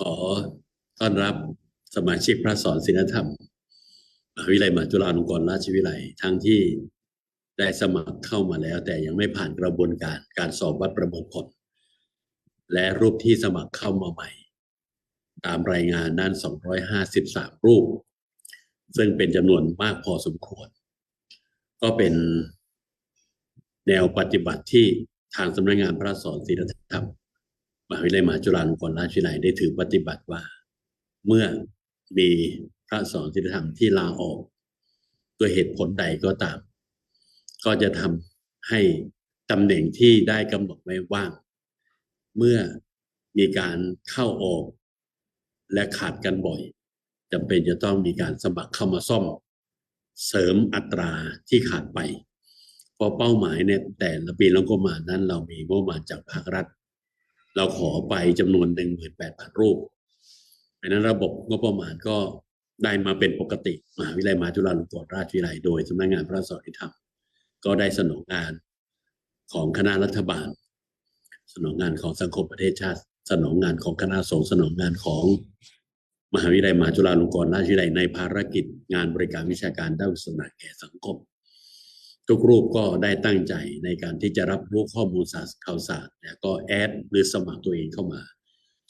ขอต้อนรับสมาชิกพระสอนศิลธรรมมหาวิทยาลัยมหาจุฬาลงกรณราชวิทยาลัยทั้งที่ได้สมัครเข้ามาแล้ว แต่ยังไม่ผ่านกระบวนการการสอบวัดประมินผลและรูปที่สมัครเข้ามาใหม่ ตามรายงานนั้น 253 รูป ซึ่งเป็นจำนวนมากพอสมควร ก็เป็นแนวปฏิบัติที่ทางสำนักงานพระสอนศิลธรรม มหาวิทยาลัยมหาจุฬาลงกรณราชวิทยาลัยได้ถือปฏิบัติว่า เมื่อมีพระสอนศิลธรรมที่ลาออกด้วยเหตุผลใดก็ตาม ก็จะทำให้ตำแหน่งที่ได้กำหนดไว้ว่าง เมื่อมีการเข้าออก และขาดกันบ่อยจำเป็นจะต้องมีการสมัครเข้ามาซ่อม เสริมอัตราที่ขาดไป เพราะเป้าหมายเนี่ยแต่ละปีแล้วก็มานั้นเรามีงบประมาณจากภาครัฐ เราขอไปจำนวนหนึ่งหมื่นแปดพันรูปดังนั้นระบบงบประมาณก็ได้มาเป็นปกติมหาวิทยาลัยมหาจุฬาลงกรณราชวิทยาลัยโดยสำนักงานพระสอนธรรมก็ได้สนองงานของคณะรัฐบาล สนองงานของสังคมประเทศชาติ สนองงานของคณะสงฆ์สนองงานของมหาวิทยาลัยมหาจุฬาลงกรณราชวิทยาลัยในภารกิจงานบริการวิชาการด้านศาสนาแก่สังคม ทุกรูปก็ได้ตั้งใจในการที่จะรับรู้ข้อมูลสารข่าวสารแล้วก็แอดหรือสมัครตัวเองเข้ามา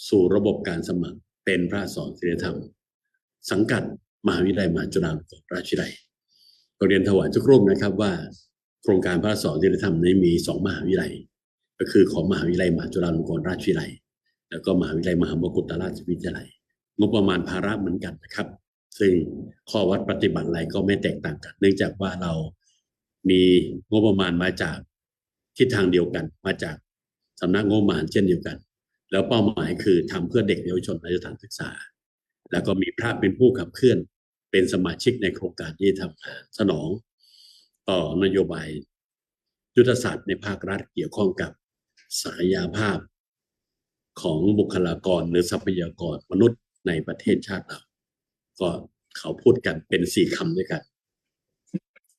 สู่ระบบการสมัครเป็นพระสอนศีลธรรม สังกัดมหาวิทยาลัยมหาจุฬาลงกรณราชวิทยาลัยก็เรียนถวายทุกรูปนะครับว่า โครงการพระสอนศีลธรรมนี้มีสองมหาวิทยาลัย ก็คือของมหาวิทยาลัยมหาจุฬาลงกรณราชวิทยาลัย แล้วก็มหาวิทยาลัยมหามกุฏราชวิทยาลัย งบประมาณภาระเหมือนกันนะครับ ซึ่งข้อวัดปฏิบัติอะไรก็ไม่แตกต่างกัน เนื่องจากว่าเรา มีงบประมาณมาจากทิศทางเดียวกัน มาจากสำนักงบประมาณเช่นเดียวกัน แล้วเป้าหมายคือทำเพื่อเด็กเยาวชนในสถานศึกษา แล้วก็มีพระเป็นผู้ขับเคลื่อน เป็นสมาชิกในโครงการที่ทำสนอง ต่อนโยบายยุทธศาสตร์ในภาครัฐเกี่ยวข้องกับศักยภาพของบุคลากรหรือทรัพยากรมนุษย์ในประเทศชาติเรา ก็เขาพูดกันเป็นสี่คำด้วยกัน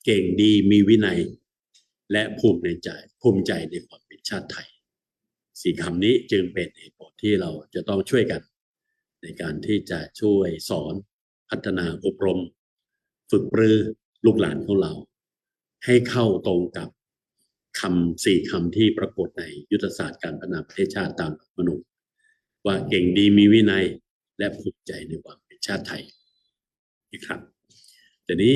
เก่งดีมีวินัย และภูมิในใจ ภูมิใจในความเป็นชาติไทย สี่คำนี้จึงเป็นเหตุผลที่เราจะต้องช่วยกัน ในการที่จะช่วยสอนพัฒนาอบรม ฝึกปรือลูกหลานของเรา ให้เข้าตรงกับคำสี่คำที่ปรากฏในยุทธศาสตร์การพัฒนาประเทศชาติตามมนุษย์ว่าเก่งดีมีวินัยและภูมิใจในความเป็นชาติไทยนะครับทีนี้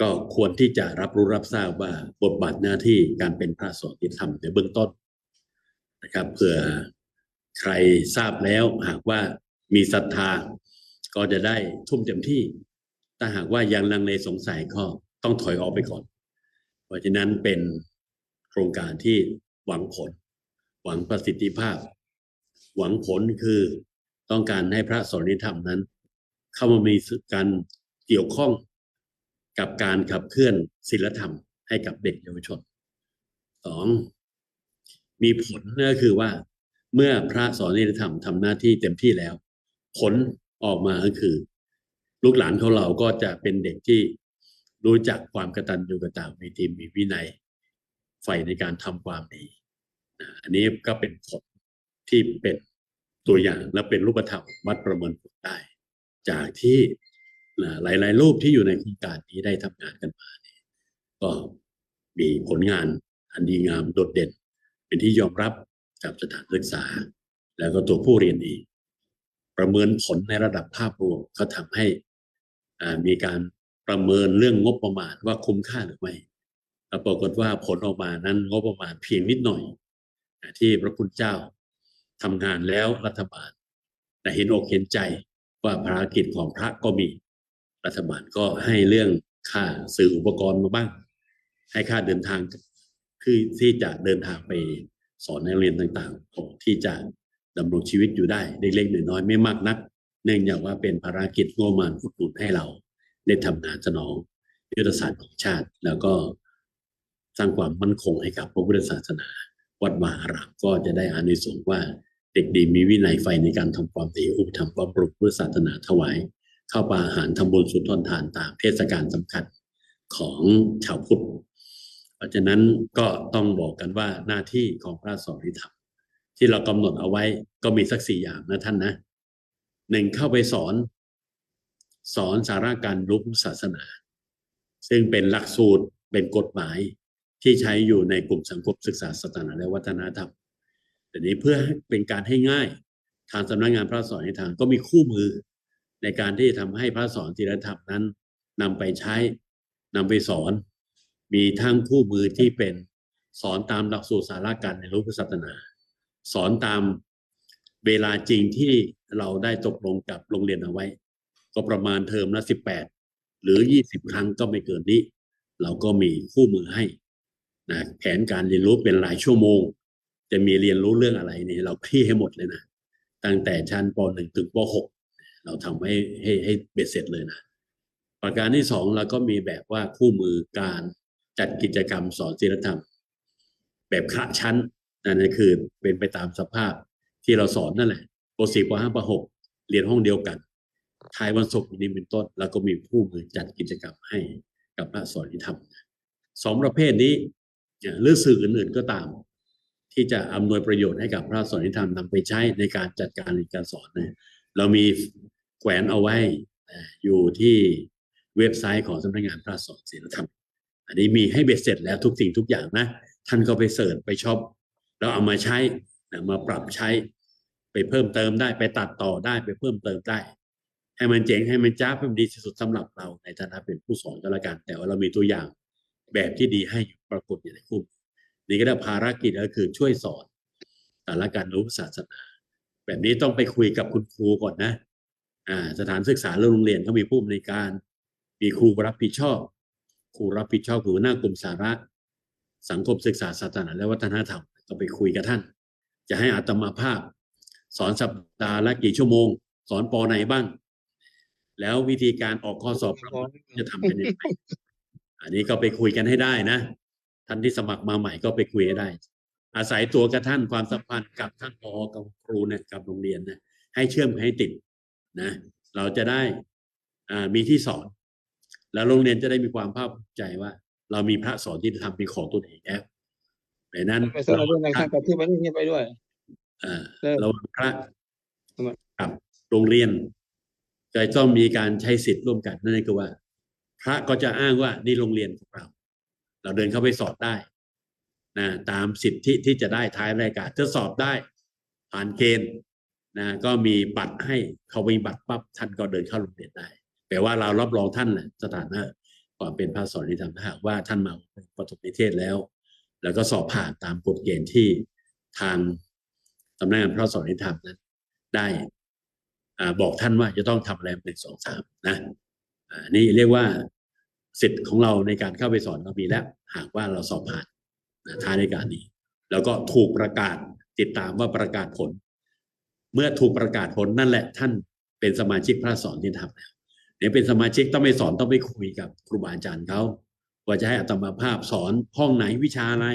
ก็ควรที่จะรับรู้รับทราบว่าบทบาทหน้าที่การเป็นพระสอนที่ทำในเบื้องต้นนะครับเผื่อใครทราบแล้วหากว่ามีศรัทธาก็จะได้ทุ่มเต็มที่ถ้าหากว่ายังลังเลสงสัยก็ต้องถอยออกไปก่อน เพราะฉะนั้นเป็นโครงการที่หวังผล หวังประสิทธิภาพ หวังผลคือต้องการให้พระสอนนิธรรมนั้น เข้ามามีการเกี่ยวข้อง กับการขับเคลื่อนศิลธรรมให้กับเด็กเยาวชนสองมีผลก็คือว่า เมื่อพระสอนนิธรรมทำหน้าที่เต็มที่แล้ว ผลออกมาก็คือ ลูกหลานของเราก็จะเป็นเด็กที่รู้จักความกตัญญูกตเวทีมีวินัยใฝ่ในการทำความดีอันนี้ก็เป็นผลที่เป็นตัวอย่างและเป็นรูปธรรมวัดประเมินผลได้ จากที่ หลาย ๆ รูปที่อยู่ในโครงการนี้ได้ทำงานกันมาเนี่ยก็มีผลงานอันดีงามโดดเด่น เป็นที่ยอมรับกับสถานศึกษา แล้วก็ตัวผู้เรียนเองประเมินผลในระดับภาพรวมก็ทำให้มีการประเมินเรื่องงบประมาณว่าคุ้มค่าหรือไม่ปรากฏว่าผลออกมานั้นงบประมาณเพียงนิดหน่อย ที่พระคุณเจ้าทำงานแล้วรัฐบาลแต่เห็นอกเห็นใจว่าภารกิจของพระก็มี รัฐบาลก็ให้เรื่องค่าซื้ออุปกรณ์มาบ้าง ให้ค่าเดินทางคือที่จะเดินทางไปสอนในเรียนต่างๆขอที่จะดำรงชีวิตอยู่ได้เล็กๆน้อยๆไม่มากนัก เนื่องจากว่าเป็นภารกิจงบประมาณอุดหนุนให้เรา ได้ทำงานสนองยุทธศาสตร์ของชาติ แล้วก็สร้างความมั่นคงให้กับพระพุทธศาสนา วัดวาารามก็จะได้อานิสงส์ว่าเด็กดีมีวินัยไฟในการทำความดีอุปถัมภ์ความปรุกพุทธศาสนาถวาย เข้าปาอาหารทำบุญสุนทรทานตามเทศกาลสำคัญของชาวพุทธ เพราะฉะนั้นก็ต้องบอกกันว่าหน้าที่ของพระสอนธรรมที่เรากำหนดเอาไว้ก็มีสักสี่อย่างนะท่านนะหนึ่งเข้าไปสอน สอนสาระการรู้ศาสนา ซึ่งเป็นหลักสูตรเป็นกฎหมายที่ใช้อยู่ในกลุ่มสังคมศึกษาศาสนาและวัฒนธรรมแต่นี้เพื่อเป็นการให้ง่าย ทางสำนักงานพระสอนในทางก็มีคู่มือ ในการที่จะทำให้พระสอนศีลธรรมนั้นนำไปใช้นำไปสอน มีทั้งคู่มือที่เป็นสอนตามหลักสูตรสาระการในรู้พุทธศาสนา สอนตามเวลาจริงที่เราได้ตกลงกับโรงเรียนเอาไว้ ก็ประมาณเทอมละสิบแปดหรือยี่สิบครั้งก็ไม่เกินนี้ เราก็มีคู่มือให้นะแผนการเรียนรู้เป็นหลายชั่วโมง จะมีเรียนรู้เรื่องอะไรเนี่ยเราคลี่ให้หมดเลยนะ ตั้งแต่ชั้นป .1 ถึงป .6 เราทำให้ให้ให้เบ็ดเสร็จเลยนะ ประการที่สองเราก็มีแบบว่าคู่มือการจัดกิจกรรมสอนศีลธรรม แบบคละชั้นนั่นคือเป็นไปตามสภาพที่เราสอนนั่นแหละป .4 ป .5 ป .6 เรียนห้องเดียวกันท้ายวันศุกร์นี้เป็นต้นแล้วก็มีคู่มือจัดกิจกรรมให้กับพระสอนที่ทำสองประเภทนี้หรือสื่ออื่นๆก็ตาม ที่จะอำนวยประโยชน์ให้กับพระสอนที่ทำนำไปใช้ในการจัดการเรียนการสอนนะเรามี แขวนเอาไว้อยู่ที่เว็บไซต์ของสำนักงานพระสอนศีลธรรม อันนี้มีให้เบ็ดเสร็จแล้วทุกสิ่งทุกอย่างนะ ท่านก็ไปเสิร์ชไปช็อปแล้วเอามาใช้นะมาปรับใช้ไปเพิ่มเติมได้ไปตัดต่อได้ไปเพิ่มเติมได้ ให้มันเจ๋งให้มันจ้าให้มันดีที่สุดสำหรับเราในฐานะเป็นผู้สอนก็แล้วกัน แต่ว่าเรามีตัวอย่างแบบที่ดีให้ปรากฏอยู่ในคู่นี่ก็ได้ภารกิจก็คือช่วยสอนสาระการรู้ศาสนา แบบนี้ต้องไปคุยกับคุณครูก่อนนะ สถานศึกษาโรงเรียนเขามีผู้อำนวยการ มีครูรับผิดชอบ ครูรับผิดชอบคือหัวหน้ากลุ่มสาระ สังคมศึกษาศาสนาและวัฒนธรรมก็ไปคุยกับท่าน จะให้อาตมาภาพ สอนสัปดาห์ละกี่ชั่วโมง สอนปอไหนบ้าง แล้ววิธีการออกข้อสอบจะทำเป็นยังไงอันนี้ก็ไปคุยกันให้ได้นะ ท่านที่สมัครมาใหม่ก็ไปคุยให้ได้ อาศัยตัวกับท่านความสัมพันธ์กับท่านพอกับครูเนี่ยกับโรงเรียนนะให้เชื่อมให้ติด นะเราจะได้อ่ามีที่สอน แล้วโรงเรียนจะได้มีความภาคภูมิใจว่า เรามีพระสอนที่ทำเป็นของตัวเองแล้วดังนั้นไปสอนเรื่องในทางกับที่มันนี่ไปด้วยอ่าเออระหว่างพระทำไมกับโรงเรียนจะต้องมีการใช้สิทธิ์ร่วมกันนั่นก็คือว่า พระก็จะอ้างว่านี่โรงเรียนของเรา เราเดินเข้าไปสอบได้นะตามสิทธิที่จะได้ท้ายรายการถ้าสอบได้ ผ่านเกณฑ์ นะก็มีบัตรให้เขามีบัตรปั๊บท่านก็เดินเข้าโรงเรียนได้แปลว่าเรารับรองท่านแหละสถานะความเป็นพระสอนที่ทำถ้าว่าท่านมาปฐมนิเทศแล้ว แล้วก็สอบผ่านตามกฎเกณฑ์ที่ทางสำนักงานพระสอนที่ทำนั้น ได้อ่าบอกท่านว่าจะต้องทำอะไรหนึ่งสองสามนะนี่เรียกว่าสิทธิ์ของเราในการเข้าไปสอนเรามีแล้ว หากว่าเราสอบผ่านนะท้ายในการนี้ แล้วก็ถูกประกาศติดตามว่าประกาศผล เมื่อถูกประกาศผลนั่นแหละท่านเป็นสมาชิกพระสอนที่ทำแล้วเดี๋ยวเป็นสมาชิกต้องไปสอนต้องไปคุยกับครูบาอาจารย์เขาว่าจะให้อัตมาภาพสอนห้องไหนวิชาอะไร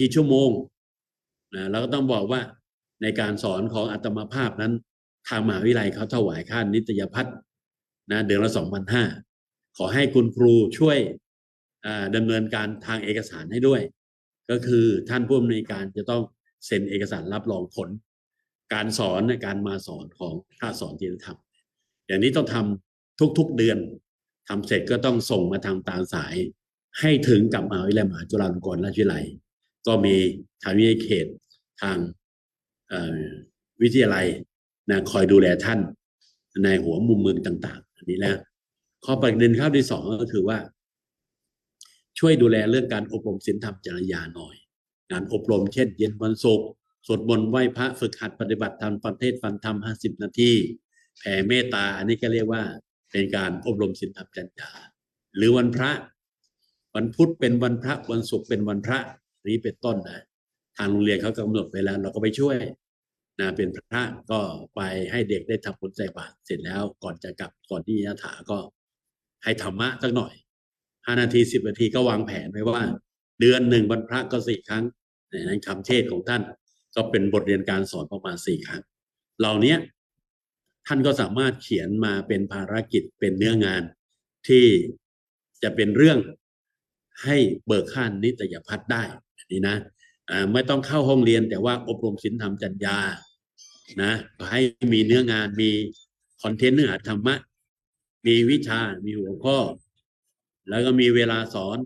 กี่ชั่วโมงนะแล้วก็ต้องบอกว่าในการสอนของอัตมาภาพนั้น ทางมหาวิทยาลัยเขาถวายค่านิตยพัฒนะเดือนละสองพันห้าขอให้คุณครูช่วยอ่าดำเนินการทางเอกสารให้ด้วย ก็คือท่านผู้อำนวยการจะต้องเซ็นเอกสารรับรองผล การสอนในการมาสอนของค่าสอนที่เราทำอย่างนี้ต้องทำทุกๆเดือนทำเสร็จก็ต้องส่งมาทางตามสาย ให้ถึงกับมหาวิทยาลัยมหาจุฬาลงกรณราชวิทยาลัย ก็มีทางวิทยาเขตทางวิทยาลัยนะคอยดูแลท่านในหัวมุมเมืองต่าง ๆ อันนี้แล้วข้อประเด็นข้อที่สองก็คือว่า ช่วยดูแลเรื่องการอบรมศีลธรรมจริยาหน่อย งานอบรมเช่น เย็นวันศุกร์ สวดมนต์ไหว้พระฝึกหัดปฏิบัติธรรมฟังเทศฟังธรรมห้าสิบนาทีแผ่เมตตา อันนี้ก็เรียกว่าเป็นการอบรมศีลธรรมจริยาหรือวันพระ วันพุธเป็นวันพระวันศุกร์เป็นวันพระนี้เป็นต้นนะทางโรงเรียนเขากำหนดไว้แล้วเราก็ไปช่วยนะเป็นพระก็ไปให้เด็กได้ทำบุญใส่บาตรเสร็จแล้วก่อนจะกลับก่อนที่จะถาก็ ให้ธรรมะสักหน่อยห้านาทีสิบนาทีก็วางแผนไว้ว่า เดือนหนึ่งวันพระก็สี่ครั้งในนั้นคำเทศของท่าน ก็เป็นบทเรียนการสอนประมาณสี่ครั้งเหล่านี้ท่านก็สามารถเขียนมาเป็นภารกิจเป็นเนื้องานที่จะเป็นเรื่องให้เบิกค่านิตยพัฒน์ได้นนี้นะไม่ต้องเข้าห้องเรียนแต่ว่าอบรมศีลธรรมจัญญานะให้มีเนื้องานมีคอนเทนต์เนื้อหาธรรมะ มีวิชา มีหัวข้อ แล้วก็มีเวลาสอน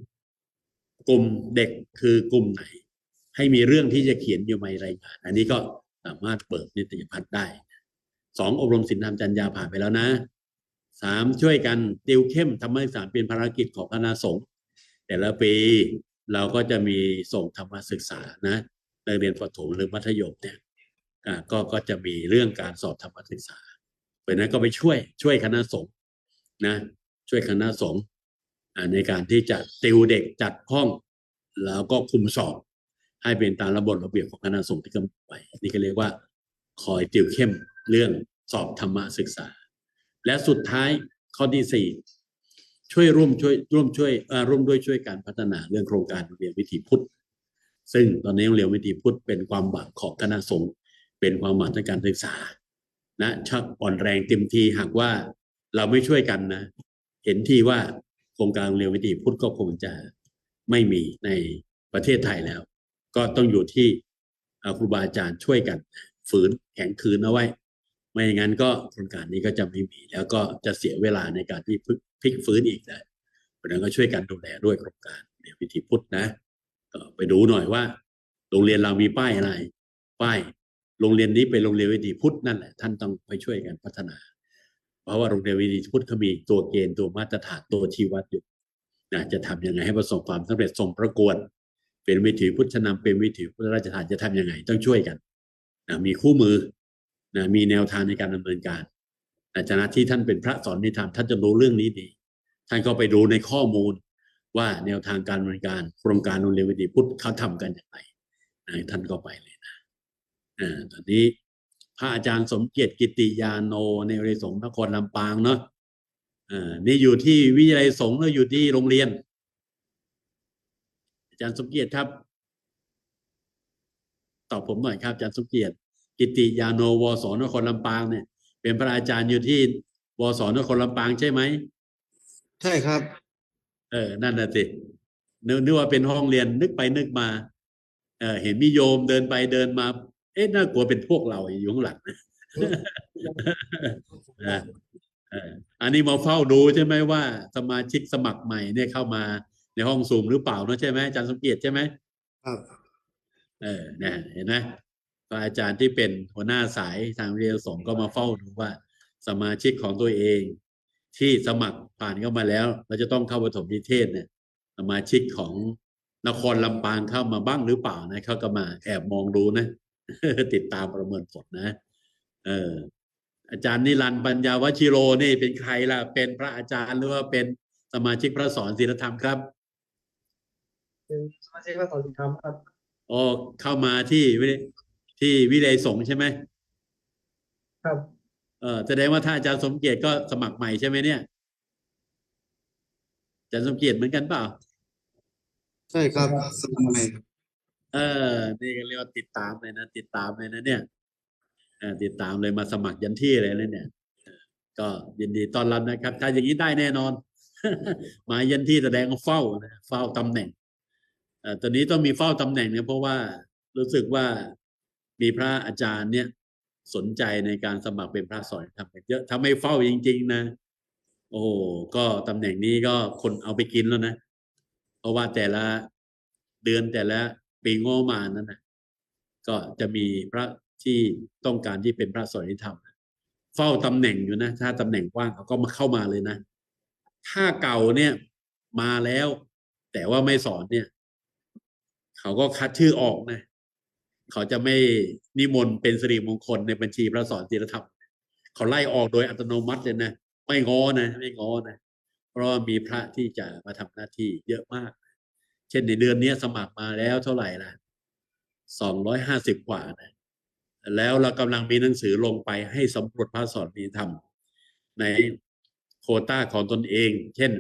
กลุ่มเด็กคือกลุ่มไหน ให้มีเรื่องที่จะเขียนอยู่ในรายงาน อันนี้ก็สามารถเปิดนิตยพัฒน์ได้สองอบรมศีลธรรมจัญญาผ่านไปแล้วนะสามช่วยกันติวเข้มทำให้สารเป็นภารกิจของคณะสงฆ์แต่ละปีเราก็จะมีส่งธรรมศึกษานะนักเรียนประถมหรือมัธยมเนี่ยอ่าก็ก็จะมีเรื่องการสอบธรรมศึกษาเพราะนั้นก็ไปช่วยช่วยคณะสงฆ์นะช่วยคณะสงฆ์ในการที่จะติวเด็กจัดห้อง แล้วก็คุมสอบ ให้เป็นตามระบบระเบียบของคณะสงฆ์ที่กำหนดไว้นี่ก็เรียกว่าคอยติวเข้มเรื่องสอบธรรมศึกษา และสุดท้ายข้อที่สี่ช่วยร่วมช่วยร่วมช่วยร่วมด้วยช่วยการพัฒนาเรื่องโครงการโรงเรียนวิถีพุทธ ซึ่งตอนนี้โรงเรียนวิถีพุทธเป็นความหวังของคณะสงฆ์เป็นความหวังทางการศึกษานะชักอ่อนแรงเต็มทีหากว่าเราไม่ช่วยกันนะ เห็นที่ว่าโครงการโรงเรียนวิถีพุทธก็คงจะไม่มีในประเทศไทยแล้ว ก็ต้องอยู่ที่ครูบาอาจารย์ช่วยกัน ฝืนแข็งคืนเอาไว้ ไม่อย่างนั้นก็โครงการนี้ก็จะไม่มี แล้วก็จะเสียเวลาในการที่พลิกฟื้นอีกนะเพราะนั้นก็ช่วยกันดูแลด้วยโครงการเรียนวิถีพุทธนะก็ไปดูหน่อยว่า โรงเรียนเรามีป้ายอะไร ป้ายโรงเรียนนี้เป็นโรงเรียนวิถีพุทธนั่นแหละท่านต้องไปช่วยกันพัฒนา เพราะว่าโรงเรียนวิถีพุทธเขามีตัวเกณฑ์ตัวมาตรฐานตัวชี้วัดอยู่นะจะทำยังไงให้ประสบความสำเร็จส่งประกวด เป็นวิถีพุทธนำเป็นวิถีพุทธราชทานจะทํำยังไง ต้องช่วยกันนะมีคู่มือนะมีแนวทางในการดำเนินการอาจารย์ที่ท่านเป็นพระสอนนิธรรมท่านจะรู้เรื่องนี้ดี ท่านก็ไปดูในข้อมูลว่าแนวทางการดำเนินการโครงการโรงเรียนวิถีพุทธเขาทำกันอย่างไรนะท่านก็ไปเลยนะอ่าตอนนี้พระอาจารย์สมเกียรติกิติยาโนในเรสงนครลำปางเนาะอ่านี่อยู่ที่วิทยาลัยสงฆ์แล้วอยู่ที่โรงเรียน อาจารย์สมเกียรติครับ ตอบผมหน่อยครับอาจารย์สมเกียรติกิติยาโนวสนครลำปางเนี่ย เป็นพระอาจารย์อยู่ที่วสนครลำปางใช่ไหมใช่ครับ เออ นั่นน่ะสินึกนึกว่าเป็นห้องเรียนนึกไปนึกมา เออเห็นมีโยมเดินไปเดินมา เอ๊ะน่ากลัวเป็นพวกเราอยู่ข้างหลังนะเออเอออันนี้มาเฝ้าดูใช่ไหมว่า สมาชิกสมัครใหม่เนี่ยเข้ามา ในห้องซูมหรือเปล่าเนอะใช่ไหมอาจารย์สมเกียรติใช่ไหมครับเออเนี่ยเห็นไหมพระอาจารย์ที่เป็นหัวหน้าสายทางเรียนสงฆ์ก็มาเฝ้าดูว่า สมาชิกของตัวเอง ที่สมัครผ่านเข้ามาแล้ว เราจะต้องเข้าปฐมนิเทศเนี่ย สมาชิกของนครลำปางเข้ามาบ้างหรือเปล่านะเขาก็มาแอบมองดูนะ ติดตามประเมินผลนะ เอออาจารย์นิรันดร์ปัญญาวชิโรนี่เป็นใครล่ะ เป็นพระอาจารย์หรือว่าเป็นสมาชิกพระสอนศีลธรรมครับ เป็นสมาชิกพระสอนธรรมครับอ๋อเข้ามาที่วิที่วิเลยสงฆ์ใช่ไหมครับเออแสดงว่าถ้าอาจารย์สมเกียรติก็สมัครใหม่ใช่ไหมเนี่ยอาจารย์สมเกียรติเหมือนกันเปล่า ใช่ครับสมัยเออนี่ก็เรียกว่าติดตามเลยนะติดตามเลยนะเนี่ยเออติดตามเลยมาสมัครยันที่เลยนะเนี่ยเออก็ยินดีต้อนรับนะครับ ถ้าอย่างนี้ได้แน่นอนมายันที่แสดงว่าเฝ้านะเฝ้าตำแหน่งเอ่อ ตอนนี้ต้องมีเฝ้าตำแหน่งเนี่ยเพราะว่ารู้สึกว่ามีพระอาจารย์เนี่ยสนใจในการสมัครเป็นพระสอนทำกันเยอะถ้าไม่เฝ้าจริง ๆ นะ โอ้ก็ตำแหน่งนี้ก็คนเอาไปกินแล้วนะเพราะว่าแต่ละเดือนแต่ละปีงบมานั้นนะก็จะมีพระที่ต้องการที่เป็นพระสอนธรรมเฝ้าตำแหน่งอยู่นะ ถ้าตำแหน่งว่างเขาก็มาเข้ามาเลยนะ ถ้าเก่าเนี่ยมาแล้ว แต่ว่าไม่สอนเนี่ย เขาก็คัดชื่อออกนะ เขาจะไม่นิมนต์เป็นสิริมงคลในบัญชีพระสอนศีลธรรม เขาไล่ออกโดยอัตโนมัติเลยนะ ไม่ง้อนะ ไม่ง้อนะ เพราะมีพระที่จะมาทำหน้าที่เยอะมาก เช่นในเดือนนี้สมัครมาแล้วเท่าไหร่ละสองร้อยห้าสิบกว่านะ แล้วเรากำลังมีหนังสือลงไปให้สำรวจพระสอนศีลธรรม ในโคต้าของตนเอง เช่น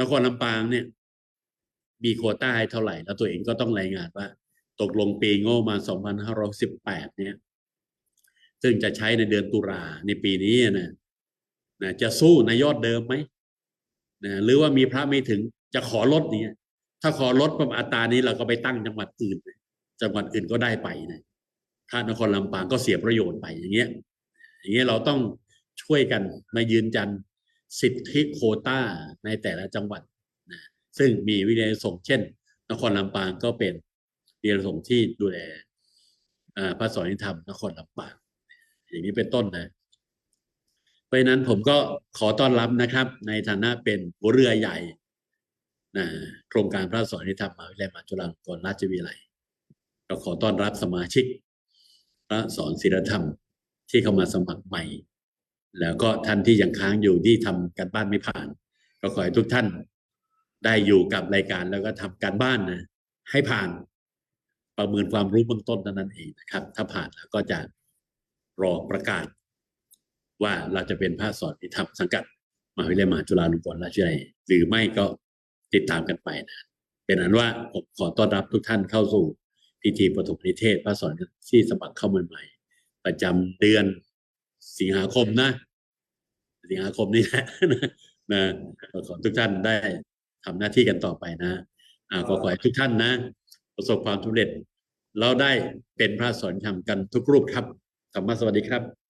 นครลำปางเนี่ย มีโคต้าให้เท่าไหร่ แล้วตัวเองก็ต้องรายงานว่า ตกลงปีงบประมาณ 2518 เนี่ย ซึ่งจะใช้ในเดือนตุลาในปีนี้นะนะจะสู้ในยอดเดิมไหมนะหรือว่ามีพระไม่ถึงจะขอลดเนี่ยถ้าขอลดประมาณอัตรานี้เราก็ไปตั้งจังหวัดอื่น จังหวัดอื่นก็ได้ไปนะพระนครลำปางก็เสียประโยชน์ไปอย่างเงี้ย อย่างเงี้ยเราต้องช่วยกันมายืนยันสิทธิโคต้าในแต่ละจังหวัด ซึ่งมีวิทยาส่งเช่น นครลำปางก็เป็นวิทยาส่งที่ดูแลพระสอนนิธรรมนครลำปางอย่างนี้เป็นต้นนะเพราะนั้นผมก็ขอต้อนรับนะครับ ในฐานะเป็นหัวเรือใหญ่นะโครงการพระสอนนิธรรมมหาวิทยาลัยมหาจุฬาลงกรณราชวิทยาลัยก็ขอต้อนรับสมาชิก พระสอนศีลธรรมที่เข้ามาสมัครใหม่ แล้วก็ท่านที่ยังค้างอยู่ที่ทำการบ้านไม่ผ่าน ก็ขอให้ทุกท่าน ได้อยู่กับรายการแล้วก็ทำการบ้านนะให้ผ่านประเมินความรู้เบื้องต้นเท่านั้นเองนะครับ ถ้าผ่านแล้วก็จะรอประกาศ ว่าเราจะเป็นพระสอนพิธรรมสังกัดมหาวิทยาลัยมหาจุฬาลงกรณราชวิทยาลัยหรือไม่ก็ติดตามกันไปนะเป็นอันว่าผมขอต้อนรับทุกท่านเข้าสู่พิธีปฐมนิเทศพระสอนที่สมัครเข้ามาใหม่ประจำเดือนสิงหาคมนะ สิงหาคมนี้แหละนะขอทุกท่านได้ ทำหน้าที่กันต่อไปนะอ่าก็ขอให้ทุกท่านนะ ประสบความสำเร็จ เราได้เป็นพระสอนธรรมกันทุกรูปครับธรรมะสวัสดีครับ